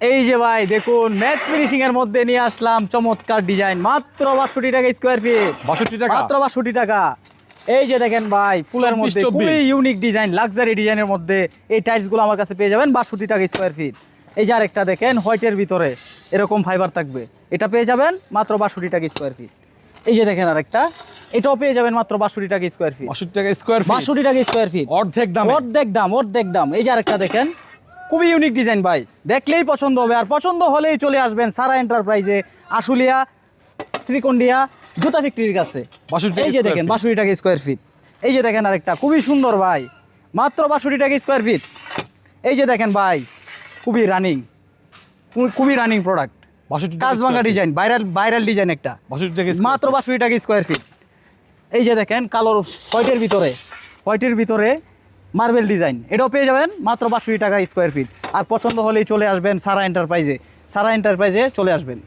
এই যে ভাই দেখুন ম্যাট ফিনিশিং এর মধ্যে নিয়ে আসলাম চমৎকার ডিজাইন মাত্র বাষট্টি টাকা স্কোয়ার ফিট বাষট্টি টাকা? মাত্র বাষট্টি টাকা। এই যে দেখেন ভাই ফুলের মধ্যে খুবই ইউনিক ডিজাইন লাক্সারি ডিজাইনের মধ্যে এই টাইলসগুলো আমার কাছে পেয়ে যাবেন বাষট্টি টাকা স্কোয়ার ফিট এই যে আরেকটা দেখেন হোয়াইটের ভিতরে এরকম ফাইবার থাকবে। এটা পেয়ে যাবেন মাত্র বাষট্টি টাকা স্কোয়ার ফিট এই যে দেখেন আরেকটা এটাও পেয়ে যাবেন মাত্র বাষট্টি টাকা স্কোয়ার ফিট বাষট্টি টাকা স্কোয়ার ফিট বাষট্টি টাকা স্কোয়ার ফিট অর্ধেক দাম। অর্ধেক দাম অর্ধেক দাম। এই যে আরেকটা দেখেন খুবই ইউনিক ডিজাইন ভাই। দেখলেই পছন্দ হবে। আর পছন্দ হলেই চলে আসবেন সারা এন্টারপ্রাইজে আশুলিয়া শ্রীকন্ডিয়া জুতা ফ্যাক্টরির কাছে। 62 এই যে দেখেন। বাষট্টি টাকা স্কোয়ার ফিট এই যে দেখেন আরেকটা খুবই সুন্দর ভাই। মাত্র বাষট্টি টাকা স্কোয়ার ফিট এই যে দেখেন ভাই খুবই রানিং খুবই রানিং প্রোডাক্ট বাষট্টি কাজ ভাঙা ডিজাইন ভাইরাল ভাইরাল ডিজাইন একটা। মাত্র বাষট্টি টাকা স্কোয়ার ফিট এই যে দেখেন কালোর হোয়াইটের ভিতরে। হোয়াইটের ভিতরে মার্বেল ডিজাইন এটাও পেয়ে যাবেন মাত্র বাষট্টি টাকা স্কোয়ার ফিট আর পছন্দ হলেই চলে আসবেন সারা এন্টারপ্রাইজে সারা এন্টারপ্রাইজে চলে আসবেন।